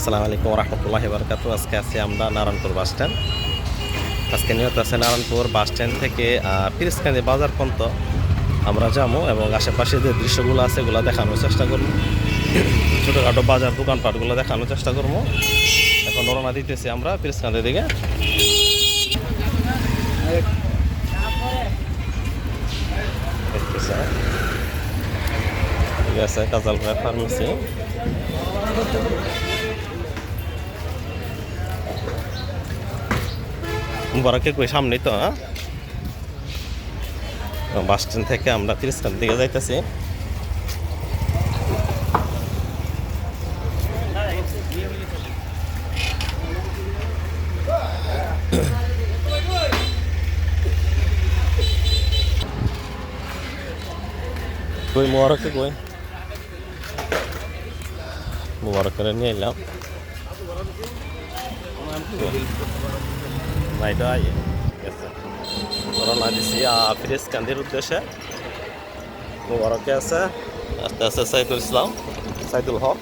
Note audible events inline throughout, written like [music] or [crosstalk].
আসসালামু আলাইকুম রহমতুল্লাহ বরকাত আজকে আছি আমরা নারায়ণপুর বাস স্ট্যান্ড। আজকে নিয়ত আছে নারায়ণপুর বাস স্ট্যান্ড থেকে পিরিসকান্দি বাজার পর্যন্ত আমরা যাব এবং আশেপাশে যে দৃশ্যগুলো আছে এগুলো দেখানোর চেষ্টা করব। ছোটোখাটো বাজার দোকানপাটগুলো দেখানোর চেষ্টা করব। এখন রওনা দিতেছি আমরা পিরিসকান্দির দিকে। ঠিক আছে ফার্মেসি মুবারকের কই সামনেই তো হ্যাঁ? বাস স্ট্যান্ড থেকে আমরা তিরিশখান দিকে যাইতেছি। কই মুবারকে কই? মুবারকের নিয়ে এলাম। আইয়ে গেছে রওনা দিছি ফিরেজ কান্দির উদ্দেশ্যে মুবারকে আছে আস্তে আস্তে সাইদুল ইসলাম সাইদুল হক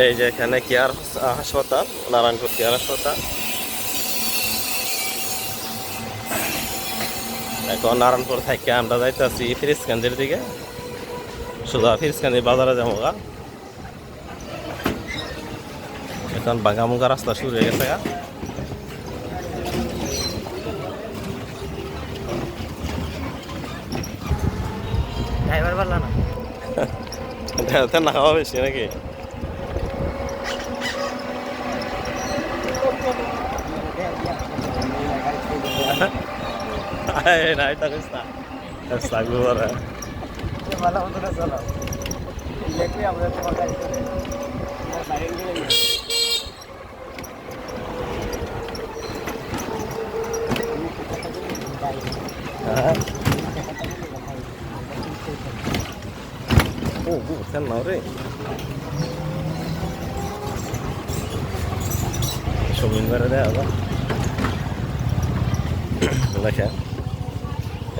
এই যে এখানে কেয়ার হাসপাতাল নারায়ণপুর কেয়ার হাসপাতাল এখন নারায়ণপুর থেকে আমরা যাইতেছি ফিরিজকান্দির দিকে শুধু ফিরিজকান্দি বাজারে যাব গা এখন বাঙ্গামুঙ্গা রাস্তা শুরু হয়ে গেছে গা ড্রাইভার পারলা না। ঢেলতে না খাওয়া বেশি নাকি ভালো মতো না চলো ইলেকট্রিক আমাদের সেন নাও রে। সমিন বেড়ে দেয় আবার। লেখা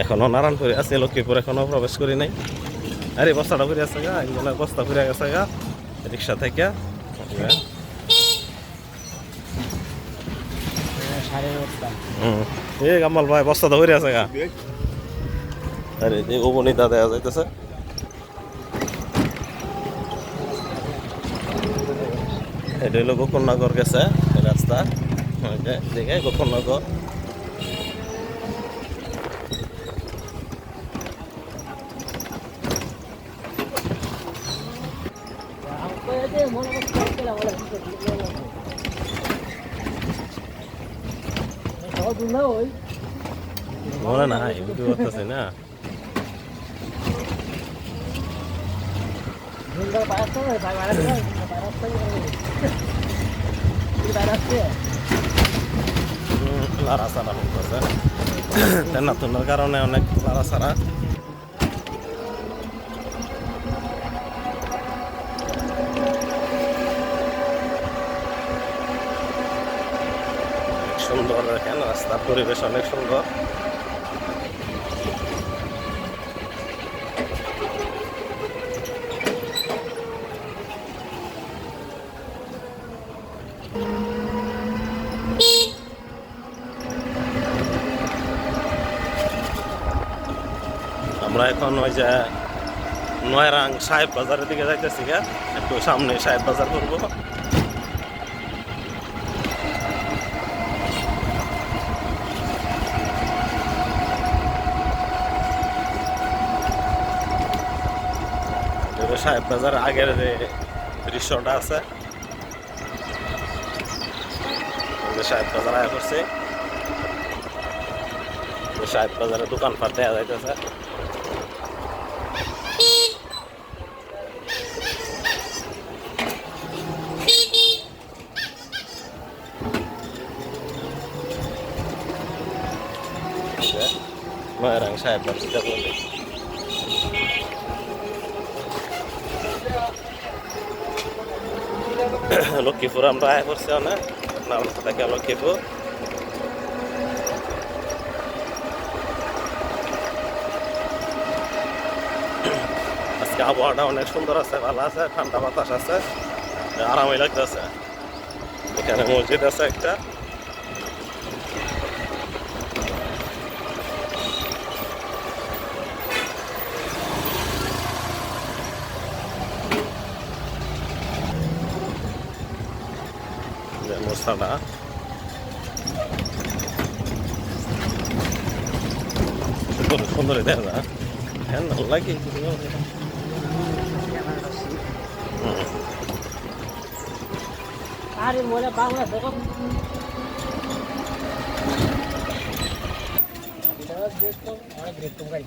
এখনও নারায়ণপুরে আছে, লক্ষ্মীপুর এখনও প্রবেশ করি নাই। আরে, বস্তাটা করে আছে গা একজনে বস্তা করে গেছে গা, রিক্সা থেকে। এ কামাল ভাই, বস্তাটা করে আছে গা। আরে যে অবনীতা দেওয়া যাইতেছে। এটা হলো গোকর্ণনগর গেছে রাস্তা। দেখে গোকর্ণনগর মনে না। ভিডিও করতেছে না হুম, লাড়াচাড়া হইতেছে তেনাতুনের কারণে অনেক লাড়াচাড়া অনেক সুন্দর দেখেন রাস্তার পরিবেশ অনেক সুন্দর। আমরা এখন ওই যে নয়রাং সাহেব বাজারের দিকে যাইতেছি গা একটু সামনে সাহেব বাজার করব। সাহেব বাজার আগের যে দৃশ্যটা আছে সাহেব বাজার আয়া করছে। সাহেব বাজারে দোকানপাট দেওয়া যাইতেছে। নয়রাং সাহেব বাজারটা বলে লক্ষ্মীপুর আমরা আয় করছি অনেক নাম থেকে লক্ষ্মীপুর আজকে আবহাওয়াটা অনেক সুন্দর আছে ভালো আছে ঠান্ডা বাতাস আছে আরামই লাগতেছে এখানে মসজিদ আছে একটা যে মোসাটা সুন্দর সুন্দর দেখা যায় হ্যাঁ ভালো লাগে আরে মোলা বাংলা দেখো অনেক রেট কম গাড়ি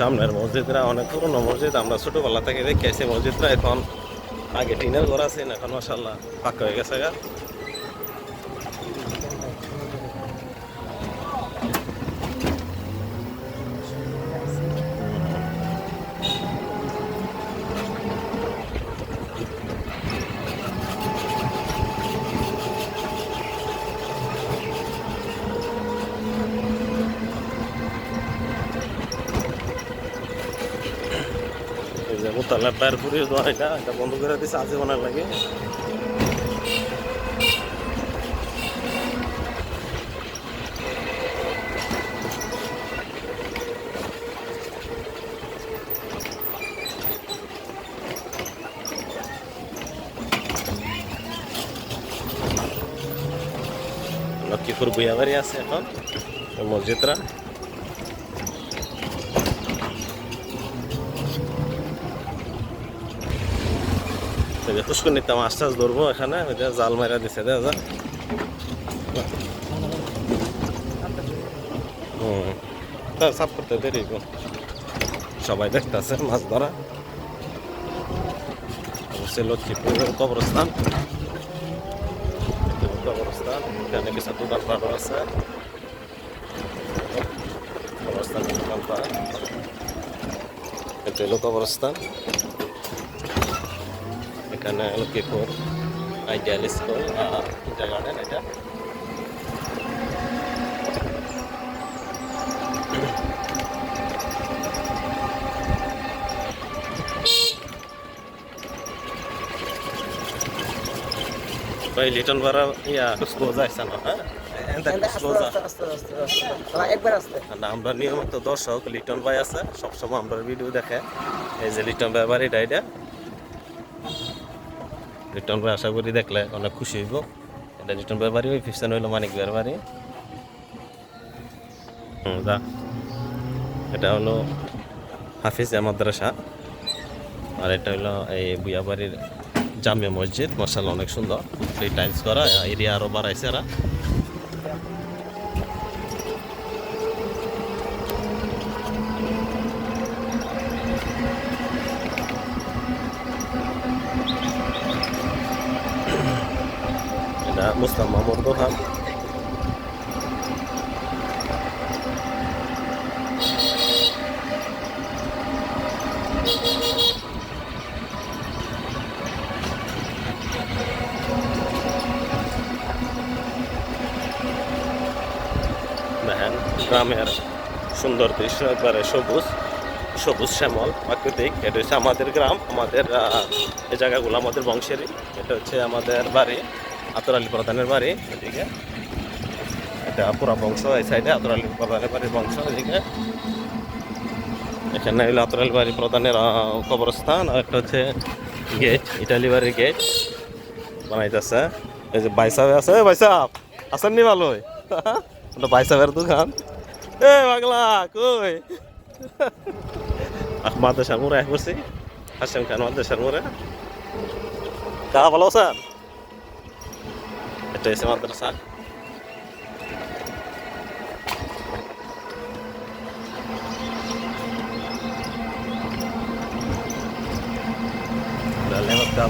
সামনের মসজিদরা, অনেক পুরনো মসজিদ, আমরা ছোটোবেলা থেকে দেখে আসি মসজিদরা। এখন আগে টিনের ঘর আছে, এখন মাসাল্লাহ পাক্কা হয়ে গেছে গা এই যে মোতালা পায়ের পুরিয়ে দেওয়া এটা এটা বন্ধ করে দিছে আজে বানার লাগে। লক্ষ্মীপুর বুয়াবাড়ি আছে এখন এই মসজিদরা। এই যে পুষ্করণীতে মাছ টাছ ধরবো এখানে জাল মারা দিছে দেখা যা। হুম সাফ করতে দেরি। সবাই দেখতেছে মাছ ধরা। অবশ্যই কবরস্থান। কবরস্থান, এখানে আছে। কবরস্থান এটা হলো কবরস্থান। এখানে লক্ষ্মীপুর আইডিয়াল স্কুল আর ইন্টার গার্ডেন এটা। ভাই লিটন ভাড়া ইয়া ক্লোজ আছে না হ্যাঁ? আমরা নিয়মিত দর্শক লিটন ভাই আছে সবসময় আমরা ভিডিও দেখে। এই যে লিটন ভাই বাড়িটা এটা। লিটন করে আশা করি দেখলে অনেক খুশি হইব। এটা রিটার্ন ভাই বাড়ি, ওই ফিফসেন হইল মানিক ভাইয়ের বাড়ি। হুম এটা হলো হাফিজ মাদ্রাসা। আর এটা হলো এই বুয়া বাড়ির জামিয়া মসজিদ। মশাল অনেক সুন্দর। এই টাইলস করা এরিয়া আরও বাড়াইছে এরা। এটা মুসলাম দেখেন গ্রামের সুন্দর দৃশ্য একবারে সবুজ সবুজ শ্যামল প্রাকৃতিক। এটা হচ্ছে আমাদের গ্রাম, আমাদের এই জায়গাগুলো আমাদের বংশেরই। এটা হচ্ছে আমাদের বাড়ি। আতর আলী প্রধানের বাড়ি, এদিকে। এটা পুরা বংশ, এই সাইডে আতর আলী প্রধানের বাড়ির বংশ, এদিকে। এখানে হইল আতর বাড়ি প্রধানের কবরস্থান, আর একটা হচ্ছে গেট, ইটালি বাড়ির গেট বানাইতেছে। এই যে বাইসাব আছে বাইসাব আছেন নি ভালোই। [laughs] ওটা বাইসাবের দোকান। এ পাগলা, কই? [laughs] মাদ্রাসার মোড়ে করছি হাসেম খান মাদ্রাসার মোড়ে। কা, ভালো স্যার এটা এসে মাদ্রাসা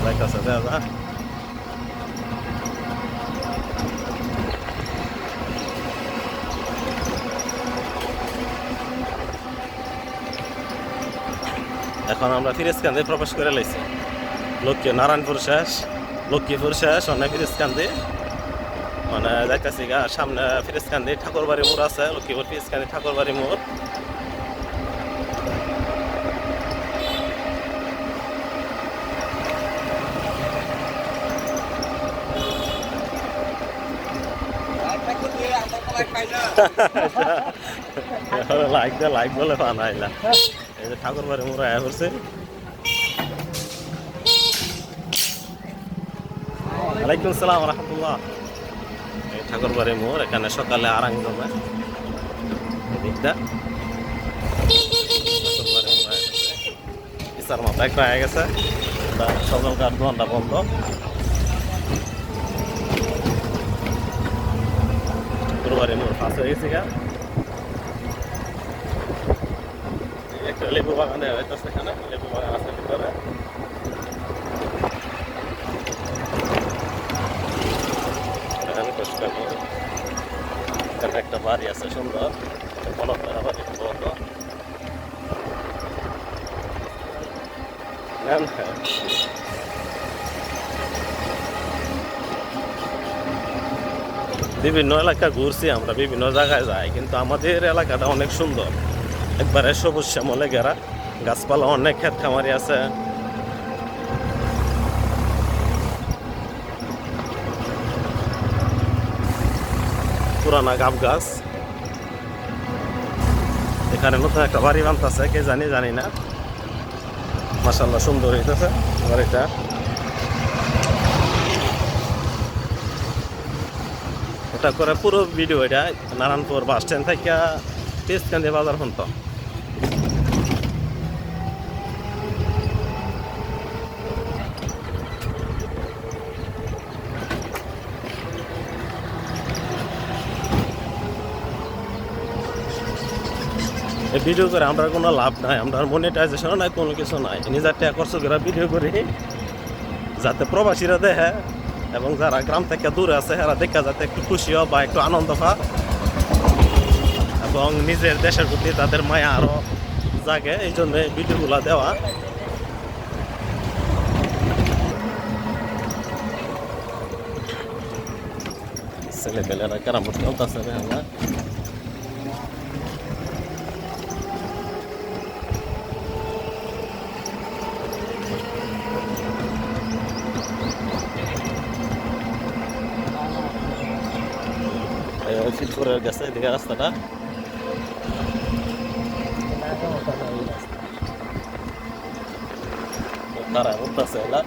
Like us a bit, huh? এখন আমরা ফিরেজকান্দে প্রবেশ করে লাইছি। লক্ষ্মী নারায়ণপুর শেষ লক্ষ্মীপুর শেষ অনেক ফিরেজকান্দে মানে যাইতেছি গা, সামনে ফিরেজকান্দি ঠাকুরবাড়ি মোড় আছে, লক্ষ্মীপুর ফিরেজকান্দি ঠাকুরবাড়ি মোড়। লাইক দে লাইক বলে এই যে ঠাকুরবাড়ি মোড় আয়া করছে ওয়ালাইকুম সালাম রহমতুল্লাহ। ঠাকুরবাড়ি মোড়, এখানে সকালে আরাং জমে গেছে। ইসার মাথা একটা হয়ে গেছে। সকালকার দোকানটা বন্ধ। ঠাকুরবাড়ি মোড় ফাঁস হয়ে গেছে গা লেবু বাগানে হইতেছে এখানে লেবু বাগান আছে ভিতরে। এখানে একটা বাড়ি আছে সুন্দর বলক করা বাড়ি বিভিন্ন এলাকা ঘুরছি আমরা, বিভিন্ন জায়গায় যাই, কিন্তু আমাদের এলাকাটা অনেক সুন্দর। একবারে সবুজ শ্যামলে ঘেরা। গাছপালা অনেক ক্ষেত খামারি আছে। পুরানা গাব গাছ। এখানে নতুন একটা বাড়ি বানতেছে, কে জানি জানি না। মাসাল্লাহ সুন্দর হইতেছে বাড়িটা এটা। করে পুরো ভিডিও এটা নারায়ণপুর বাস স্ট্যান্ড থেকে তেজকান্দি বাজার পর্যন্ত। ভিডিও করে আমরা কোনো লাভ নাই, আমরা মনিটাইজেশনও নাই, কোনো কিছু নাই। নিজের টাকা খরচ করে ভিডিও করি। যাতে প্রবাসীরা দেখে এবং যারা গ্রাম থেকে দূরে আছে, এরা দেখা যাতে একটু খুশি হয় বা একটু আনন্দ পায় এবং নিজের দেশের প্রতি তাদের মায়া আরও জাগে, এই জন্য ভিডিওগুলো দেওয়া। ছেলেপেলেরা কেরামত চলতেছে আমরা ফিটপুরের গেছে এদিকে রাস্তাটা তারা উঠতেছে এলা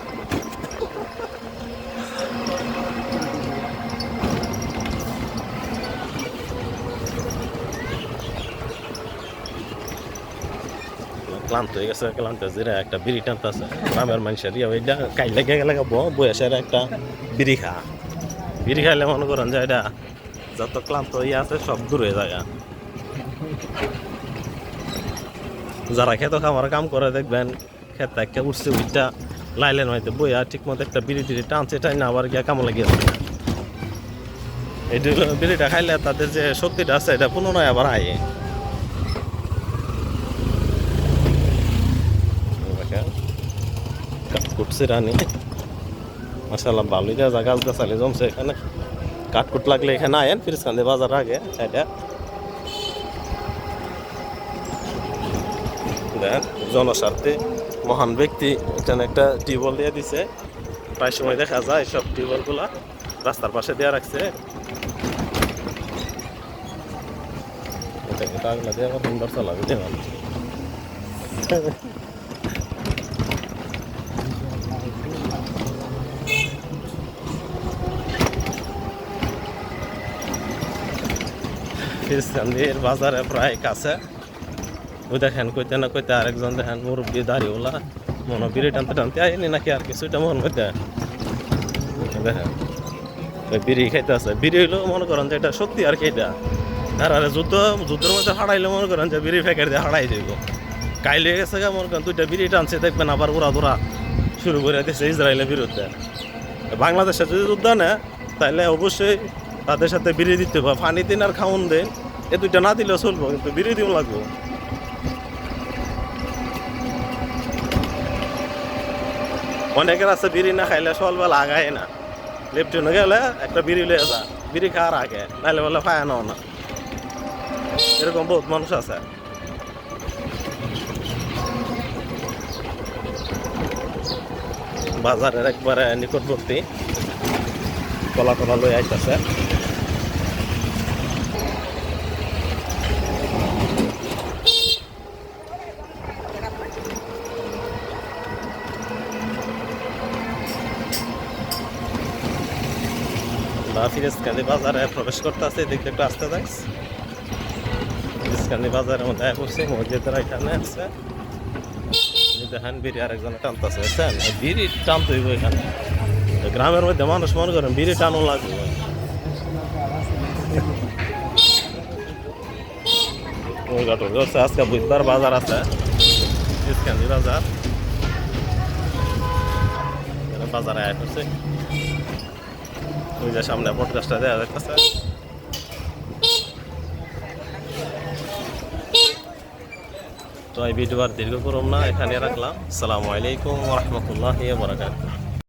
ক্লান্ত হয়ে গেছে ক্লান্ত জিরা একটা বিড়ি টানতেছে গ্রামের মানুষের ইয়ে ওইটা কাইলে লেগে গেলে বয়সের একটা বিড়ি খা বিড়ি খাইলে মনে করেন যে এটা যত ক্লান্ত ইয়ে আছে, সব দূর হয়ে যায় যারা খেত খামার কাম করে দেখবেন, খেত থেকে উঠছে উঠটা লাইলেন হয়তো বইয়া ঠিক মতো একটা বিড়ি টিড়ি টানছে টাই না আবার গিয়া কামে লাগিয়ে যায় এই বিড়িটা খাইলে তাদের যে শক্তিটা আছে, এটা পুনরায় আবার আয় কাঠকুটছে রানী। মাসাল্লাহ ভালোই যা গাছ জমছে এখানে। কাঠকুট লাগলে এখানে আয়েন ফিরিসকান্দি বাজার আগে এটা জনস্বার্থে মহান ব্যক্তি এখানে একটা টিউবওয়েল দিয়ে দিছে। প্রায় সময় দেখা যায় সব টিউবওয়েলগুলা রাস্তার পাশে দেওয়া রাখছে। এটা এটা আগলা দিয়ে সুন্দর চালাবে দিয়ে মানুষ ফিরস্তান্দির বাজারে প্রায় কাছে। ওই দেখেন, কইতে না কইতে আরেকজন দেখেন, মুরব্বী দাড়িওলা মনে বিড়ি টানতে টানতে আইনি নাকি আর কিছুটা মন মধ্যে দেখেন বিড়ি খাইতে আছে। বিড়ি হইলেও মনে করেন যে এটা সত্যি আর কি এটা। আর যুদ্ধ, যুদ্ধের মধ্যে হারাইলে মনে করেন যে বিড়ি প্যাকেট দিয়ে হারাই যাইব কাইলে গেছে গা মনে করেন, দুইটা বিড়ি টানছে, দেখবেন আবার উড়া দুরা শুরু করে দিচ্ছে ইসরায়েলের বিরুদ্ধে। বাংলাদেশে যদি যুদ্ধ নেয় তাহলে অবশ্যই তাদের সাথে বিড়ি দিতে হবে। পানি দিন আর খাওন দেন এ দুইটা না দিলেও চলবো, কিন্তু বিড়ি দিব লাগবো। অনেকের আছে বিড়ি না খাইলে সকালবেলা আগায় না। লেফটিনে গেলে একটা বিড়ি লয়ে যা। বিড়ি খাওয়ার আগে নাহলে বলে পায় নাও না। এরকম বহুত মানুষ আছে। বাজারের একবারে নিকটবর্তী। কলা টলা লই আইতেছে। ফিরেজকান্দি বাজারে প্রবেশ করতে আছে দেখতে একটু আসতে যাইস ফিরেজকান্দি বাজারের মধ্যে পড়ছে, মসজিদের এখানে আছে। দেখেন, বিড়ি আরেকজন টানতেছে, বুঝছেন? বিড়ি টানতে হইব এখানে। গ্রামের মধ্যে মানুষ মনে করেন বিড়ি টানো লাগবে। আজকে বুধবার বাজার আছে। ফিরেজকান্দি বাজার। বাজারে আয় করছে ওই যে সামনে পডকাস্টটা দেওয়া যাচ্ছে তো এই ভিডিও আর দীর্ঘ করুম না, এখানে রাখলাম। আসসালামু আলাইকুম রহমতুল্লাহ বরাকাতুহ।